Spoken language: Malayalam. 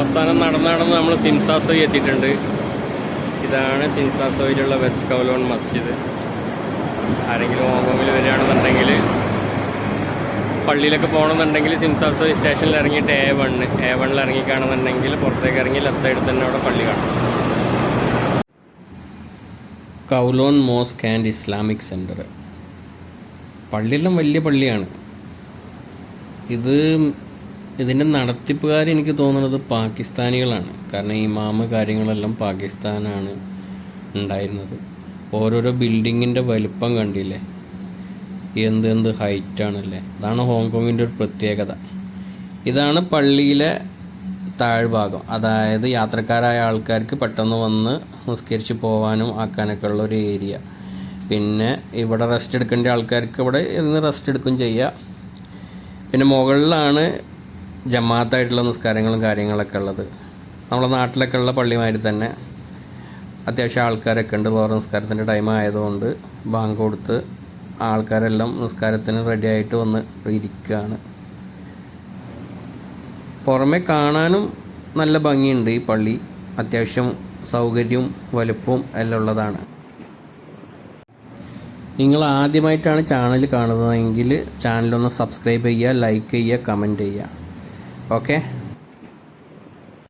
അവസാനം നടന്ന് നടന്ന് നമ്മൾ സിംസാസോയി എത്തിയിട്ടുണ്ട്. ഇതാണ് സിംസാസോയിലുള്ള വെസ്റ്റ് കൗലോൺ മസ്ജിദ്. ആരെങ്കിലും ഹോങ്കോങ്ങിൽ വരികയാണെന്നുണ്ടെങ്കിൽ പള്ളിയിലൊക്കെ പോകണമെന്നുണ്ടെങ്കിൽ സിംസാസോയി സ്റ്റേഷനിൽ ഇറങ്ങിയിട്ട് എ വണ്ണ് എ വണ്ണിൽ ഇറങ്ങിക്കാണെന്നുണ്ടെങ്കിൽ പുറത്തേക്ക് ഇറങ്ങി ലെഫ്റ്റ് സൈഡിൽ തന്നെ അവിടെ പള്ളി കാണും. Kowloon mosque and Islamic centre പള്ളിയെല്ലാം വലിയ പള്ളിയാണ്. ഇത് ഇതിന്റെ നടത്തിപ്പുകാർ എനിക്ക് തോന്നുന്നത് പാകിസ്ഥാനികളാണ്. കാരണം ഈ മാമ കാര്യങ്ങളെല്ലാം പാകിസ്ഥാനാണ് ഉണ്ടായിരുന്നത്. ഓരോരോ ബിൽഡിങ്ങിന്റെ വലിപ്പം കണ്ടില്ലേ? എന്ത് എന്ത് ഹൈറ്റാണല്ലേ അതാണ് ഹോങ്കോങ്ങിന്റെ ഒരു പ്രത്യേകത. ഇതാണ് പള്ളിയിലെ താഴ്ഭാഗം. അതായത് യാത്രക്കാരായ ആൾക്കാർക്ക് പെട്ടെന്ന് വന്ന് നിസ്കരിച്ച് പോകാനും ആക്കാനൊക്കെ ഉള്ള ഒരു ഏരിയ. പിന്നെ ഇവിടെ റെസ്റ്റ് എടുക്കേണ്ട ആൾക്കാർക്ക് ഇവിടെ ഇരുന്ന് റെസ്റ്റ് എടുക്കും ചെയ്യുക പിന്നെ മുകളിലാണ് ജമാഅത്തായിട്ടുള്ള നിസ്കാരങ്ങളും കാര്യങ്ങളൊക്കെ ഉള്ളത്. നമ്മുടെ നാട്ടിലൊക്കെ ഉള്ള പള്ളിമാതിരി തന്നെ അത്യാവശ്യം ആൾക്കാരൊക്കെ ഉണ്ട്. ലോറ നിസ്കാരത്തിന്റെ ടൈം ആയതുകൊണ്ട് ബാങ്ക് കൊടുത്ത് ആൾക്കാരെല്ലാം നിസ്കാരത്തിന് റെഡി ആയിട്ട് വന്ന് ഇരിക്കുകയാണ് പുറമെ കാണാനും നല്ല ഭംഗിയുണ്ട് ഈ പള്ളി. അത്യാവശ്യം സൗകര്യവും വലുപ്പവും എല്ലാം ഉള്ളതാണ്. നിങ്ങൾ ആദ്യമായിട്ടാണ് ചാനൽ കാണുന്നതെങ്കിൽ ചാനലൊന്ന് സബ്സ്ക്രൈബ് ചെയ്യുക ലൈക്ക് ചെയ്യുക കമന്റ് ചെയ്യുക. okay?